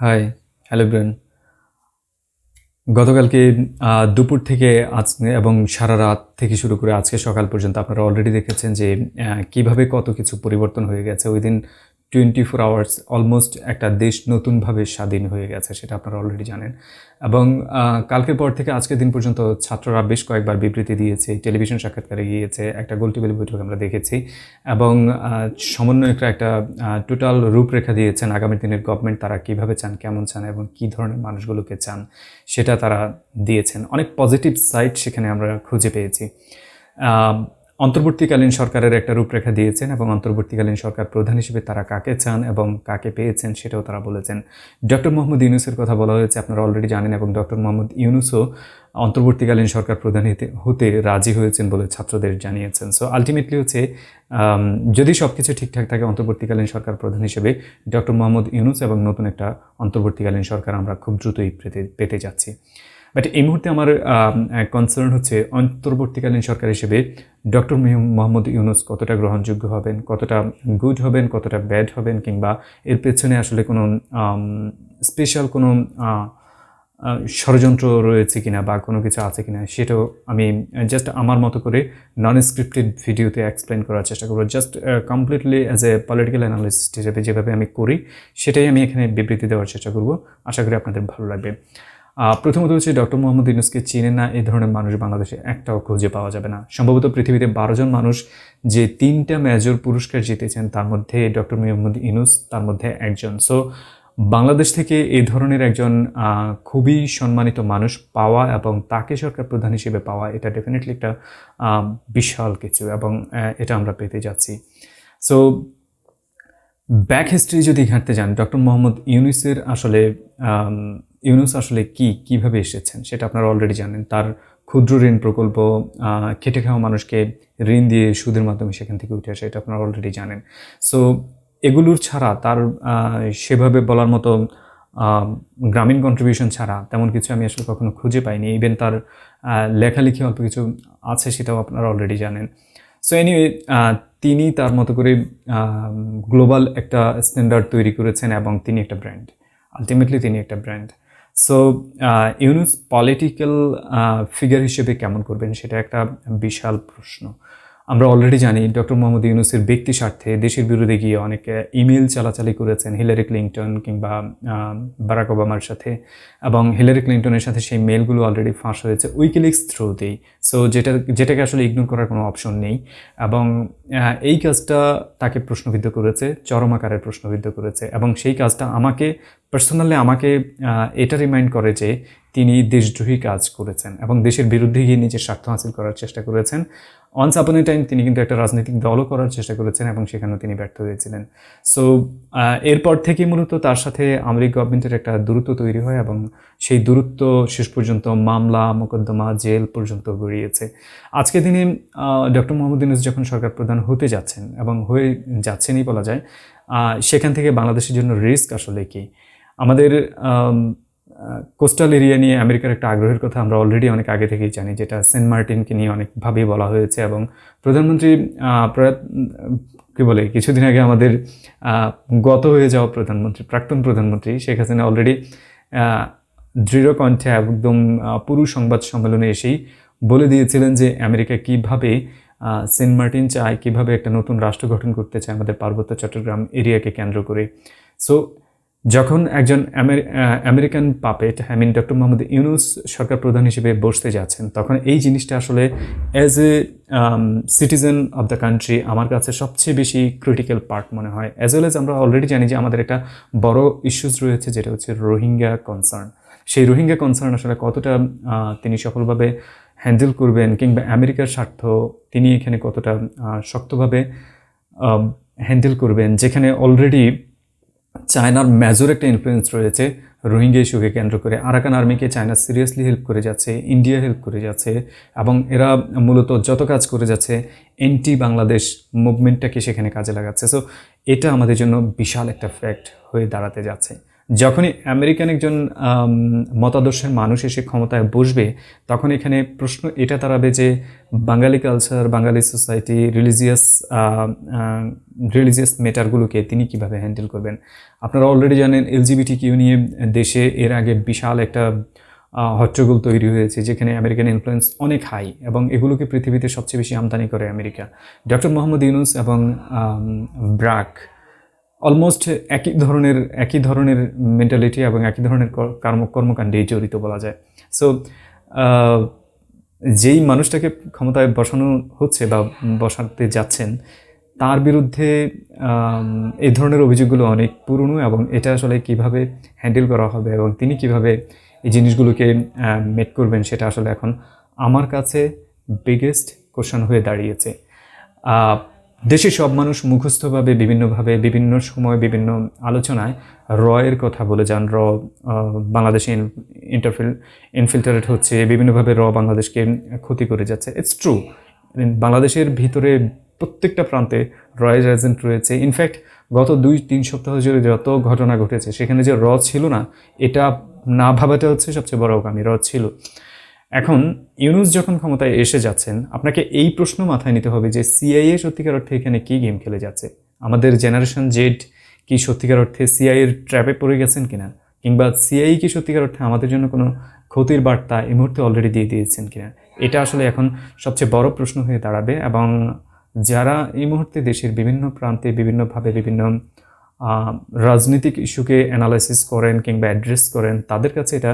Hi hello brain গতকালকে দুপুর থেকে আজ এবং সারা রাত থেকে শুরু করে আজকে সকাল পর্যন্ত আপনারা অলরেডি দেখেছেন যে কীভাবে কত কিছু পরিবর্তন হয়ে গেছে। Within twenty four hours almost একটা দেশ নতুনভাবে স্বাধীন হয়ে গেছে, সেটা আপনারা অলরেডি জানেন। এবং কালকের পর থেকে আজকের দিন পর্যন্ত ছাত্ররা বেশ কয়েকবার বিবৃতি দিয়েছে, টেলিভিশন সাক্ষাৎকারে গিয়েছে, একটা গোল টেবিল বৈঠক আমরা দেখেছি। এবং সমন্বয়করা একটা টোটাল রূপরেখা দিয়েছেন আগামী দিনের গভর্নমেন্ট, তারা কীভাবে চান, কেমন চান এবং কী ধরনের মানুষগুলোকে চান, সেটা তারা দিয়েছেন। অনেক পজিটিভ সাইড সেখানে আমরা খুঁজে পেয়েছি। অন্তর্বর্তীকালীন সরকারের একটা রূপরেখা দিয়েছেন এবং অন্তর্বর্তীকালীন সরকার প্রধান হিসেবে তারা কাকে চান এবং কাকে পেয়েছেন সেটাও তারা বলেছেন। ডক্টর মোহাম্মদ ইউনুসের কথা বলা হয়েছে, আপনারা অলরেডি জানেন, এবং ডক্টর মোহাম্মদ ইউনুসও অন্তর্বর্তীকালীন সরকার প্রধান হতে- রাজি হয়েছেন বলে ছাত্রদের জানিয়েছেন। সো আলটিমেটলি হচ্ছে যদি সব কিছু ঠিকঠাক থাকে, অন্তর্বর্তীকালীন সরকার প্রধান হিসেবে ডক্টর মোহাম্মদ ইউনুস এবং নতুন একটা অন্তর্বর্তীকালীন সরকার আমরা খুব দ্রুতই পেতে পেতে যাচ্ছি। বাট এই মুহূর্তে আমার কনসার্ন হচ্ছে অন্তর্বর্তীকালীন সরকার হিসেবে ডক্টর মোহাম্মদ ইউনুস কতটা গ্রহণযোগ্য হবেন, কতটা গুড হবেন, কতটা ব্যাড হবেন, কিংবা এর পেছনে আসলে কোনো স্পেশাল কোনো ষড়যন্ত্র রয়েছে কিনা বা কোনো কিছু আছে কিনা সেটাও আমি জাস্ট আমার মতো করে নন স্ক্রিপ্টেড ভিডিওতে এক্সপ্লেন করার চেষ্টা করব। Just completely as a political analyst হিসেবে যেভাবে আমি করি, সেটাই আমি এখানে বিবৃতি দেওয়ার চেষ্টা করব। আশা করি আপনাদের ভালো লাগবে। প্রথমত হচ্ছে ডক্টর মোহাম্মদ ইউনুসকে চেনে না, এই ধরনের মানুষ বাংলাদেশে একটাও খুঁজে পাওয়া যাবে না। সম্ভবত পৃথিবীতে বারো জন মানুষ যে তিনটা মেজর পুরস্কার জিতেছেন, তার মধ্যে ডক্টর মোহাম্মদ ইউনুস, তার মধ্যে একজন। সো বাংলাদেশ থেকে এ ধরনের একজন খুবই সম্মানিত মানুষ পাওয়া এবং তাকে সরকার প্রধান হিসেবে পাওয়া, এটা ডেফিনেটলি একটা বিশাল কিছু এবং এটা আমরা পেতে যাচ্ছি। সো ব্যাক হিস্ট্রি যদি ঘাঁটতে যান, ডক্টর মোহাম্মদ ইউনুসের আসলে ইউনুস আসলে কি, কীভাবে এসেছেন সেটা আপনারা অলরেডি জানেন। তার ক্ষুদ্র ঋণ প্রকল্প খেটে খাওয়া মানুষকে ঋণ দিয়ে সুদের মাধ্যমে সেখান থেকে উঠে আসে, এটা আপনারা অলরেডি জানেন। সো এগুলোর ছাড়া তার সেভাবে বলার মতো গ্রামীণ কন্ট্রিবিউশন ছাড়া তেমন কিছু আমি আসলে কখনো খুঁজে পাইনি। ইভেন তার লেখালেখি অল্প কিছু আছে সেটাও আপনারা অলরেডি জানেন। সো এনিওয়ে তিনি তার মতো করে গ্লোবাল একটা স্ট্যান্ডার্ড তৈরি করেছেন এবং তিনি একটা ব্র্যান্ড আলটিমেটলি তিনি একটা brand so Yunus political figure হিসেবে কেমন করবেন সেটা একটা বিশাল প্রশ্ন। আমরা অলরেডি জানি ডক্টর মোহাম্মদ ইউনুসের ব্যক্তি স্বার্থে দেশের বিরুদ্ধে গিয়ে অনেকে ইমেল চালাচালি করেছেন হিলারি ক্লিন্টন কিংবা বারাক ওবামার সাথে এবং হিলারি ক্লিন্টনের সাথে সেই মেলগুলো অলরেডি ফাঁস হয়েছে উইকিলিক্স থ্রুতেই সো যেটা, যেটাকে আসলে ইগনোর করার কোনো অপশন নেই এবং এই কাজটা তাকে প্রশ্নবিদ্ধ করেছে, চরম আকারে প্রশ্নবিদ্ধ করেছে এবং সেই কাজটা আমাকে পার্সোনালি আমাকে এটা রিমাইন্ড করে যে তিনি দেশদ্রোহী কাজ করেছেন এবং দেশের বিরুদ্ধে গিয়ে নিজের স্বার্থ হাসিল করার চেষ্টা করেছেন। অনস আপন এ টাইম তিনি কিন্তু একটা রাজনৈতিক দলও করার চেষ্টা করেছেন এবং সেখানেও তিনি ব্যর্থ হয়েছিলেন। সো এরপর থেকেই মূলত তার সাথে আমেরিক গভর্নমেন্টের একটা দূরত্ব তৈরি হয় এবং সেই দূরত্ব শেষ পর্যন্ত মামলা, মোকদ্দমা, জেল পর্যন্ত গড়িয়েছে। আজকে দিনে ডক্টর মোহাম্মদ ইউনুস যখন সরকার প্রধান হতে যাচ্ছেন এবং হয়ে যাচ্ছেনই বলা যায় সেখান থেকে বাংলাদেশের জন্য রিস্ক আসলে কি? আমাদের কোস্টাল এরিয়া নিয়ে আমেরিকার একটা আগ্রহের কথা আমরা অলরেডি অনেক আগে থেকেই জানি যেটা সেন্ট মার্টিনকে নিয়ে অনেকভাবেই বলা হয়েছে এবং প্রধানমন্ত্রী আহ, প্রয়া- কি বলে কিছুদিন আগে আমাদের গত হয়ে যাওয়া প্রধানমন্ত্রী প্রাক্তন প্রধানমন্ত্রী শেখ হাসিনা অলরেডি দৃঢ় কণ্ঠে একদম পুরো সংবাদ সম্মেলনে এসেই বলে দিয়েছিলেন যে আমেরিকা কীভাবে সেন্ট মার্টিন চায় কীভাবে একটা নতুন রাষ্ট্র গঠন করতে চায় আমাদের পার্বত্য চট্টগ্রাম এরিয়াকে কেন্দ্র করে। সো যখন একজন আমের- American puppet I mean doctor Mohammad Yunus সরকার প্রধান হিসেবে বসতে যাচ্ছেন, তখন এই জিনিসটা আসলে as a citizen of the country আমার কাছে সবচেয়ে বেশি ক্রিটিক্যাল পার্ট মনে হয়। অ্যাজ ওয়েল এজ আমরা অলরেডি জানি যে আমাদের একটা বড় ইস্যুস রয়েছে যেটা হচ্ছে রোহিঙ্গা কনসার্ন সেই রোহিঙ্গা কনসার্ন আসলে কতটা তিনি সফলভাবে হ্যান্ডেল করবেন কিংবা আমেরিকার স্বার্থ তিনি এখানে কতটা শক্তভাবে হ্যান্ডেল করবেন, যেখানে অলরেডি চায়নার মেজর একটা ইনফ্লুয়েন্স রয়েছে রোহিঙ্গা ইস্যুকে কেন্দ্র করে। আরাকান আর্মিকে চায়না সিরিয়াসলি হেল্প করে যাচ্ছে ইন্ডিয়া হেল্প করে যাচ্ছে এবং এরা মূলত যত কাজ করে যাচ্ছে এন্টি বাংলাদেশ মুভমেন্টটাকে সেখানে কাজে লাগাচ্ছে। সো এটা আমাদের জন্য বিশাল একটা ফ্যাক্ট হয়ে দাঁড়াতে যাচ্ছে। যখনই আমেরিকান একজন মতাদর্শের মানুষ এসে ক্ষমতায় বসবে, তখন এখানে প্রশ্ন এটা দাঁড়াবে যে Bengali culture Bengali society religious religious মেটারগুলোকে তিনি কীভাবে হ্যান্ডেল করবেন? আপনারা অলরেডি জানেন এলজিবিটি কিউ নিয়ে দেশে এর আগে বিশাল একটা হট্টগোল তৈরি হয়েছে, যেখানে আমেরিকান ইনফ্লুয়েন্স অনেক হাই এবং এগুলোকে পৃথিবীতে সবচেয়ে বেশি আমদানি করে আমেরিকা। ডক্টর মোহাম্মদ ইউনুস এবং ব্রাক অলমোস্ট একই ধরনের একই ধরনের মেন্টালিটি এবং একই ধরনের কর- কর্ম, কর্মকাণ্ডেই জড়িত বলা যায়। সো যেই মানুষটাকে ক্ষমতায় বসানো হচ্ছে বা বসাতে যাচ্ছেন, তার বিরুদ্ধে এই ধরনের অভিযোগগুলো অনেক পুরনো এবং এটা আসলে কীভাবে হ্যান্ডেল করা হবে এবং তিনি কীভাবে এই জিনিসগুলোকে মেট করবেন সেটা আসলে এখন আমার কাছে বিগেস্ট কোশ্চেন হয়ে দাঁড়িয়েছে। দেশে সব মানুষ মুখস্থভাবে, বিভিন্নভাবে, বিভিন্ন সময়, বিভিন্ন আলোচনায় রয়ের কথা বলে যান। র বাংলাদেশে ইন্টারফিল ইনফিল্টারেট হচ্ছে, বিভিন্নভাবে র বাংলাদেশকে ক্ষতি করে যাচ্ছে। ইটস ট্রু বাংলাদেশের ভিতরে প্রত্যেকটা প্রান্তে রয়ের এজেন্ট রয়েছে। ইনফ্যাক্ট গত দুই, তিন সপ্তাহ জুড়ে যত ঘটনা ঘটেছে, সেখানে যে র ছিল না, এটা না ভাবাটা হচ্ছে সবচেয়ে বড় অকামি র ছিল। এখন ইউনুস যখন ক্ষমতায় এসে যাচ্ছেন, আপনাকে এই প্রশ্ন মাথায় নিতে হবে যে সিআইএ সত্যিকার অর্থে এখানে কি গেম খেলে যাচ্ছে? আমাদের জেনারেশন জেড কি সত্যিকার অর্থে সিআইয়ের ট্র্যাপে পড়ে গেছেন কিনা? কিংবা সিআই কি সত্যিকার অর্থে আমাদের জন্য কোনো ক্ষতির বার্তা এই মুহূর্তে অলরেডি দিয়ে দিয়েছেন কিনা? এটা আসলে এখন সবচেয়ে বড় প্রশ্ন হয়ে দাঁড়াবে এবং যারা এই মুহূর্তে দেশের বিভিন্ন প্রান্তে বিভিন্নভাবে বিভিন্ন রাজনৈতিক ইস্যুকে অ্যানালাইসিস করেন কিংবা অ্যাড্রেস করেন, তাদের কাছে এটা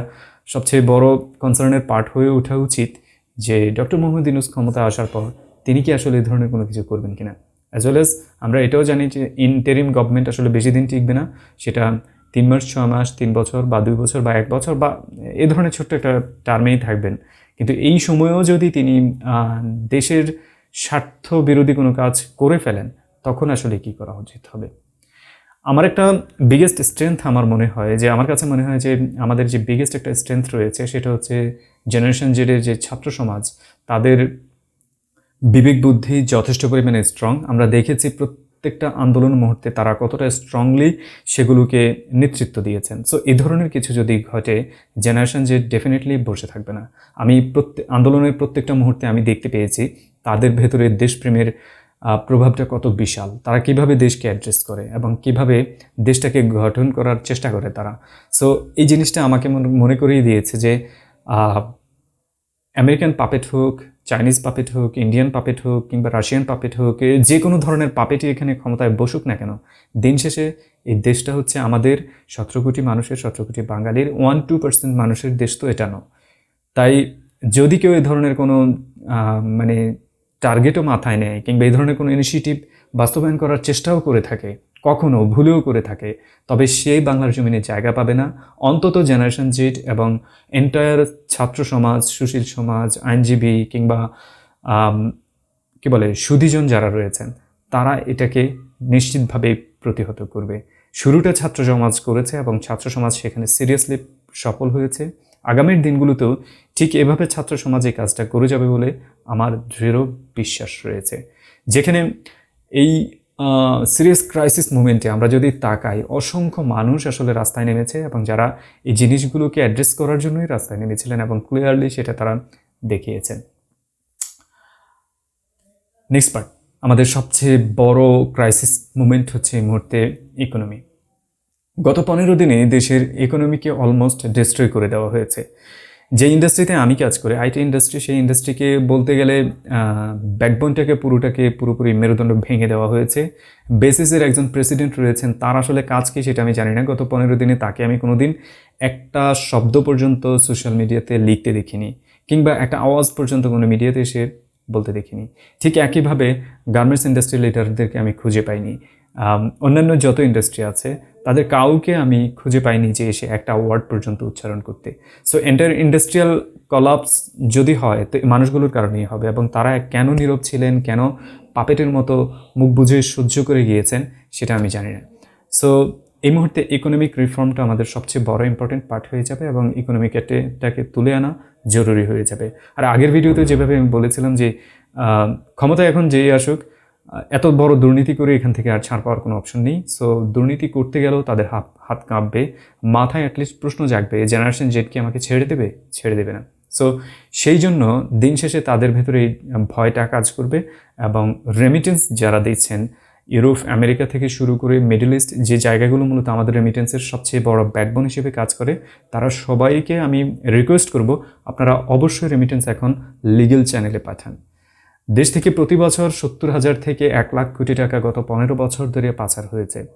সবচেয়ে বড় কনসার্নের পার্ট হয়ে ওঠা উচিত যে ডক্টর মোহাম্মদ ইউনুস ক্ষমতা আসার পর তিনি কি আসলে এই ধরনের কোনো কিছু করবেন কিনা? অ্যাজ ওয়েল এজ আমরা এটাও জানি যে ইন্টারিম গভর্নমেন্ট আসলে বেশি দিন টিকবে না। সেটা তিন মাস ছ মাস, তিন বছর বা দুই বছর বা এক বছর বা এ ধরনের ছোট্ট একটা টার্মেই থাকবেন। কিন্তু এই সময়েও যদি তিনি দেশের স্বার্থ বিরোধী কোনো কাজ করে ফেলেন, তখন আসলে কি করা উচিত হবে? আমার একটা বিগেস্ট স্ট্রেংথ আমার মনে হয়, যে আমার কাছে মনে হয় যে আমাদের যে বিগেস্ট একটা স্ট্রেংথ রয়েছে সেটা হচ্ছে জেনারেশন জেডের যে ছাত্র সমাজ, তাদের বিবেক বুদ্ধি যথেষ্ট পরিমাণে স্ট্রং আমরা দেখেছি প্রত্যেকটা আন্দোলন মুহূর্তে তারা কতটা স্ট্রংলি সেগুলোকে নেতৃত্ব দিয়েছেন। সো এই ধরনের কিছু যদি ঘটে জেনারেশন যে ডেফিনেটলি বসে থাকবে না। আমি প্রত্যেক আন্দোলনের প্রত্যেকটা মুহূর্তে আমি দেখতে পেয়েছি, তাদের ভেতরে দেশপ্রেমের প্রভাবটা কত বিশাল, তারা কীভাবে দেশকে অ্যাড্রেস করে এবং কীভাবে দেশটাকে গঠন করার চেষ্টা করে তারা। সো এই জিনিসটা আমাকে মনে- করিয়ে দিয়েছে যে আমেরিকান পাপেট হোক চাইনিজ পাপেট হোক ইন্ডিয়ান পাপেট হোক কিংবা রাশিয়ান পাপেট হোক যে কোনো ধরনের পাপেটই এখানে ক্ষমতায় বসুক না কেন, দিন শেষে এই দেশটা হচ্ছে আমাদের সতেরো কোটি মানুষের, সতেরো কোটি বাঙালির ওয়ান টু পার্সেন্ট মানুষের দেশ তো এটা নয়। তাই যদি কেউ এই ধরনের কোনো মানে টার্গেটও মাথায় নেয় কিংবা এই ধরনের কোনো ইনিশিয়েটিভ বাস্তবায়ন করার চেষ্টাও করে থাকে, কখনো ভুলেও করে থাকে, তবে সেই বাংলার জমিনে জায়গা পাবে না। অন্তত জেনারেশন জেড এবং এন্টায়ার ছাত্র সমাজ, সুশীল সমাজ, আইনজীবী কিংবা কি বলে, সুধীজন যারা রয়েছেন, তারা এটাকে নিশ্চিতভাবে প্রতিহত করবে। শুরুটা ছাত্র সমাজ করেছে এবং ছাত্র সমাজ সেখানে সিরিয়াসলি সফল হয়েছে। আগামীর দিনগুলোতেও ঠিক এভাবে ছাত্র সমাজ কাজটা করে যাবে বলে আমার দৃঢ় বিশ্বাস রয়েছে। যেখানে এই সিরিয়াস ক্রাইসিস মুভমেন্টে আমরা যদি তাকাই, অসংখ্য মানুষ আসলে রাস্তায় নেমেছে এবং যারা এই জিনিসগুলোকে অ্যাড্রেস করার জন্যই রাস্তায় নেমেছিলেন এবং ক্লিয়ারলি সেটা তারা দেখিয়েছেন। নেক্সট পার্ট আমাদের সবচেয়ে বড় ক্রাইসিস মুভমেন্ট হচ্ছে এই মুহূর্তে ইকোনমি গত পনেরো দিনে দেশের ইকোনমিকে অলমোস্ট ডিস্ট্রয় করে দেওয়া হয়েছে। যে ইন্ডাস্ট্রিতে আমি কাজ করি আইটি ইন্ডাস্ট্রি সেই ইন্ডাস্ট্রিকে বলতে গেলে ব্যাকবোনটাকে পুরোটাকে পুরোপুরি মেরুদণ্ড ভেঙে দেওয়া হয়েছে। বেসিসের একজন প্রেসিডেন্ট রয়েছেন, তার আসলে কাজ কি সেটা আমি জানি না। গত পনেরো দিনে তাকে আমি কোনোদিন একটা শব্দ পর্যন্ত সোশ্যাল মিডিয়াতে লিখতে দেখিনি, কিংবা একটা আওয়াজ পর্যন্ত কোনো মিডিয়াতে এসে বলতে দেখিনি। ঠিক একইভাবে গার্মেন্টস ইন্ডাস্ট্রি লিডারদেরকে আমি খুঁজে পাইনি। অন্যান্য যত ইন্ডাস্ট্রি আছে তাদের কাউকে আমি খুঁজে পাইনি যে এসে একটা ওয়ার্ড পর্যন্ত উচ্চারণ করতে। সো এন্টার ইন্ডাস্ট্রিয়াল কলাপস যদি হয় তো মানুষগুলোর কারণেই হবে এবং তারা কেন নীরব ছিলেন কেন পাপেটের মতো মুখ বুঝে সহ্য করে গিয়েছেন সেটা আমি জানি না। সো এই মুহূর্তে ইকোনমিক রিফর্মটা আমাদের সবচেয়ে বড় ইম্পর্টেন্ট পার্ট হয়ে যাবে এবং ইকোনমিক ইকোনমিকটাকে তুলে আনা জরুরি হয়ে যাবে। আর আগের ভিডিওতে যেভাবে আমি বলেছিলাম যে আহ, ক্ষমতায় এখন যেই আসুক এত বড় দুর্নীতি করে এখান থেকে আর ছাড় পাওয়ার কোনো অপশন নেই। সো দুর্নীতি করতে গেলেও তাদের হাত হাত কাঁপবে। মাথায় অ্যাটলিস্ট প্রশ্ন জাগবে জেনারেশন জেড কি আমাকে ছেড়ে দেবে? ছেড়ে দেবে না। সো সেই জন্য দিন শেষে তাদের ভেতরে এই ভয়টা কাজ করবে এবং রেমিটেন্স যারা দিচ্ছেন, ইউরোপ, আমেরিকা থেকে শুরু করে মিডল ইস্ট যে জায়গাগুলো মূলত আমাদের রেমিটেন্সের সবচেয়ে বড় ব্যাকবোন হিসেবে কাজ করে, তারা সবাইকে আমি রিকোয়েস্ট করব, আপনারা অবশ্যই রেমিটেন্স এখন লিগেল চ্যানেলে পাঠান। দেশ থেকে প্রতি বছর সত্তর হাজার থেকে এক লাখ কোটি টাকা গত পনেরো বছর ধরে পাচার হয়েছে।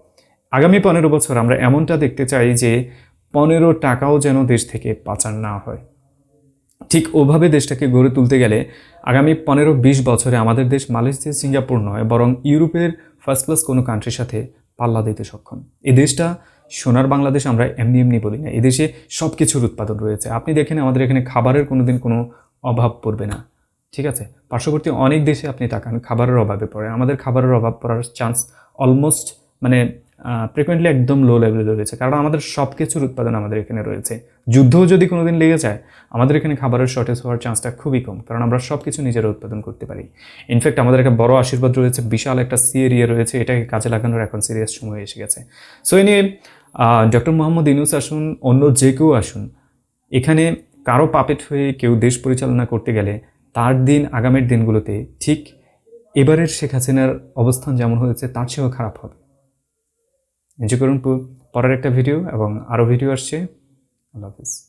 আগামী পনেরো বছর আমরা এমনটা দেখতে চাই যে পনেরো টাকাও যেন দেশ থেকে পাচার না হয়। ঠিক ওভাবে দেশটাকে গড়ে তুলতে গেলে আগামী পনেরো বিশ বছরে আমাদের দেশ মালয়েশিয়া, সিঙ্গাপুর নয়, বরং ইউরোপের ফার্স্ট ক্লাস কোনো কান্ট্রির সাথে পাল্লা দিতে সক্ষম। এই দেশটা সোনার বাংলাদেশ আমরা এমনি এমনি বলি না। এদেশে সব কিছুর উৎপাদন রয়েছে। আপনি দেখেন আমাদের এখানে খাবারের কোনো দিন কোনো অভাব পড়বে না। ঠিক আছে? পার্শ্ববর্তী অনেক দেশে আপনি তাকান, খাবারের অভাবে পড়ে। আমাদের খাবারের অভাব পড়ার চান্স অলমোস্ট মানে ফ্রিকুয়েন্টলি একদম লো লেভেলে রয়েছে। কারণ আমাদের সব কিছুর উৎপাদন আমাদের এখানে রয়েছে। যুদ্ধও যদি কোনো দিন লেগে যায়, আমাদের এখানে খাবারের শর্টেজ হওয়ার চান্সটা খুবই কম। কারণ আমরা সব কিছু নিজেরা উৎপাদন করতে পারি। ইনফ্যাক্ট আমাদের একটা বড় আশীর্বাদ রয়েছে, বিশাল একটা সি এরিয়া রয়েছে, এটাকে কাজে লাগানোর এখন সিরিয়াস সময় এসে গেছে। সো এ নিয়ে ডক্টর মোহাম্মদ ইনুস আসুন, অন্য যে কেউ আসুন, এখানে কারও পাপেট হয়ে কেউ দেশ পরিচালনা করতে গেলে তার দিন, আগামীর দিনগুলোতে ঠিক এবারের শেখ হাসিনার অবস্থান যেমন হয়েছে, তার চেয়েও খারাপ হবে। এনজয় করুন পরের একটা ভিডিও এবং আরও ভিডিও আসছে। আল্লাহ হাফিজ।